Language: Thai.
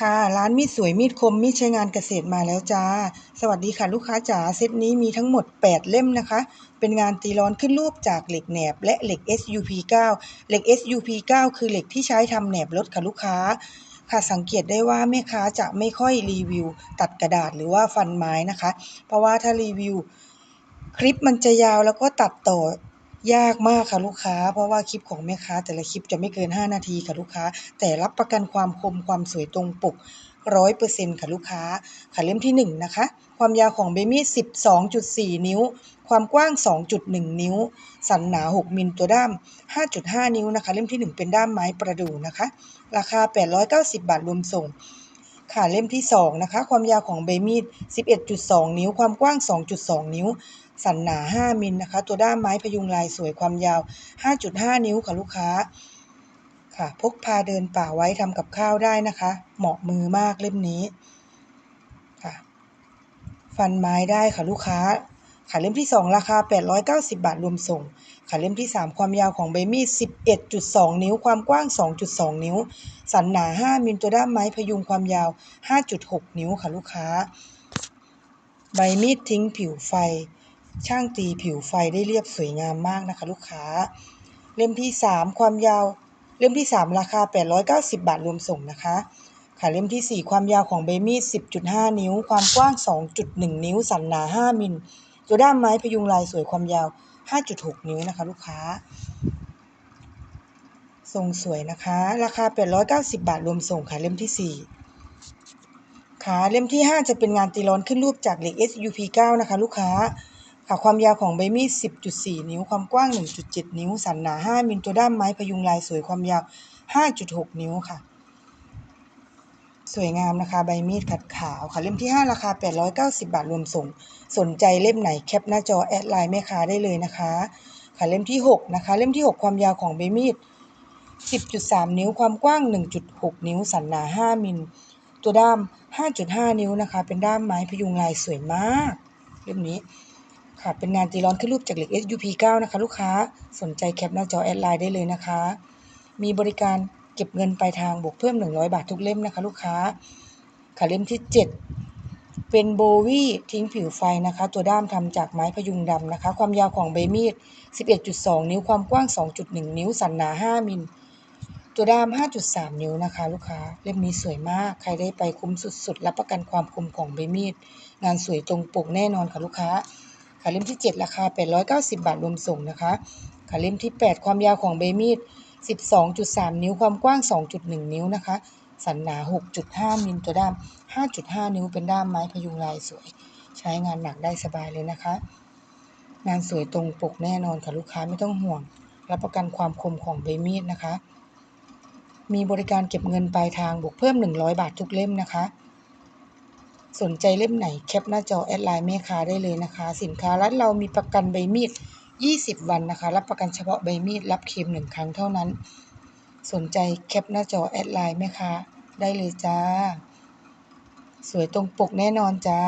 ค่ะ ร้านมีดสวยมีดคมมีดใช้งานเกษตรมาแล้วจ้า สวัสดีค่ะลูกค้าจ๋าเซตนี้มีทั้งหมด 8 เล่มนะคะ เป็นงานตีร้อนขึ้นรูปจากเหล็กแหนบ และเหล็ก SUP9 เหล็ก SUP9 คือเหล็กที่ใช้ทำแหนบรถค่ะลูกค้า ค่ะสังเกตได้ว่าแม่ค้าจะไม่ค่อยรีวิว ตัดกระดาษหรือว่าฟันไม้นะคะ เพราะว่าถ้ารีวิว คลิปมันจะยาวแล้วก็ตัดต่อ ยากมากค่ะลูกค้า เพราะว่าคลิปของแม่ค้า แต่ละคลิปจะไม่เกิน 5 นาทีค่ะลูกค้า แต่รับประกันความคมความสวยตรงปกร้อยเปอร์เซ็นต์ค่ะลูกค้า ค่ะเล่มที่1นะคะ ความยาวของเบมี่12.4นิ้ว ความกว้าง2.1นิ้ว สันหนา6มิลตัวด้าม5.5นิ้วนะคะ เล่มที่1เป็นด้ามไม้ประดู่นะคะ ราคา890บาทรวมส่ง ค่ะเล่มที่2นะคะ ความยาวของเบมี่11.2นิ้ว ความกว้าง2.2นิ้ว สันหนา 5 มิลนะคะ ตัวด้ามไม้พยุงลายสวยความยาว 5.5 นิ้วค่ะลูกค้า ค่ะ พกพาเดินป่าไว้ทำกับข้าวได้นะคะ เหมาะมือมากเล่มนี้ ค่ะ ฟันไม้ได้ค่ะลูกค้า ค่ะเล่มที่ 2 ราคา 890 บาทรวมส่ง ค่ะเล่มที่ 3 ความยาวของใบมีด 11.2 นิ้ว ความกว้าง 2.2 นิ้ว สันหนา 5 มิลตัวด้ามไม้พยุงความยาว 5.6 นิ้วค่ะลูกค้าใบมีดทิ้งผิวไฟ ช่างตีผิวไฟได้เรียบสวยงามมากนะคะลูกค้า เล่มที่ 3 ความยาว เล่มที่ 3 ราคา 890 บาทรวมส่งนะคะ ค่ะเล่มที่ 4 ความยาวของใบมีด10.5 นิ้ว ความกว้าง 2.1 นิ้ว สันหนา 5 มิลตัวด้ามไม้พยุงลายสวยความยาว 5.6 นิ้วนะคะ ลูกค้า ทรงสวยนะคะ ราคา 890 บาทรวมส่งค่ะเล่มที่ 4ค่ะเล่มที่ 5 จะเป็นงานตีร้อนขึ้นรูปจากเหล็ก SUP9 นะคะ ลูกค้า ค่ะความยาวของใบมีด 10.4 นิ้ว ความกว้าง 1.7 นิ้ว สันหนา 5มิล ตัวด้ามไม้พยุงลายสวย ความยาว 5.6 นิ้วค่ะ สวยงามนะคะ ใบมีดขัดขาวค่ะ เล่มที่ 5 ราคา 890 บาทรวมส่ง สนใจเล่มไหนแคปหน้าจอแอดไลน์แม่ค้าได้เลยนะคะ ค่ะเล่มที่ 6 นะคะ เล่มที่ 6 ความยาวของใบมีด 10.3 นิ้ว ความกว้าง 1.6 นิ้ว สันหนา 5มิล ตัวด้าม 5.5 นิ้วนะคะ เป็นด้ามไม้พยุงลายสวยมาก เล่มนี้ ค่ะเป็นงานตีร้อนขึ้นรูปจากเหล็ก SUP9 นะคะลูกค้าสนใจแคปหน้าจอแอดไลน์ได้เลยนะคะ มีบริการเก็บเงินปลายทางบวกเพิ่ม 100 บาททุกเล่มนะคะ ลูกค้าค่ะเล่มที่ 7 เป็นโบวี่ทิ้งผิวไฟนะคะ ตัวด้ามทำจากไม้พยุงดำนะคะ ความยาวของใบมีด 11.2 นิ้วความกว้าง 2.1 นิ้ว สันหนา 5 มิล ตัวด้าม 5.3 นิ้วนะคะ ลูกค้าเล่มนี้สวยมาก ใครได้ไปคุ้มสุดๆ รับประกันความคมของใบมีด งานสวยตรงปกแน่นอนค่ะลูกค้า ค่ะเล่มที่ 7 ราคา 890 บาทรวมส่งนะคะค่ะเล่มที่ 8 ความยาวของใบมีด12.3 นิ้วความกว้าง 2.1 นิ้วนะคะ สันหนา 6.5มิลตัวด้าม 5.5 นิ้วเป็นด้ามไม้พยุงลายสวย ใช้งานหนักได้สบายเลยนะคะ งานสวยตรงปกแน่นอนค่ะลูกค้าไม่ต้องห่วง รับประกันความคมของใบมีดนะคะ มีบริการเก็บเงินปลายทางบวกเพิ่ม 100 บาททุกเล่มนะคะ สนใจเล่มไหนแคปหน้าจอแอดไลน์แม่ค้าได้เลยนะคะ สินค้าร้านเรามีประกันใบมีด 20 วันนะคะ รับประกันเฉพาะใบมีด รับเคลมหนึ่งครั้งเท่านั้น สนใจแคปหน้าจอแอดไลน์แม่ค้าได้เลยจ้า สวยตรงปกแน่นอนจ้า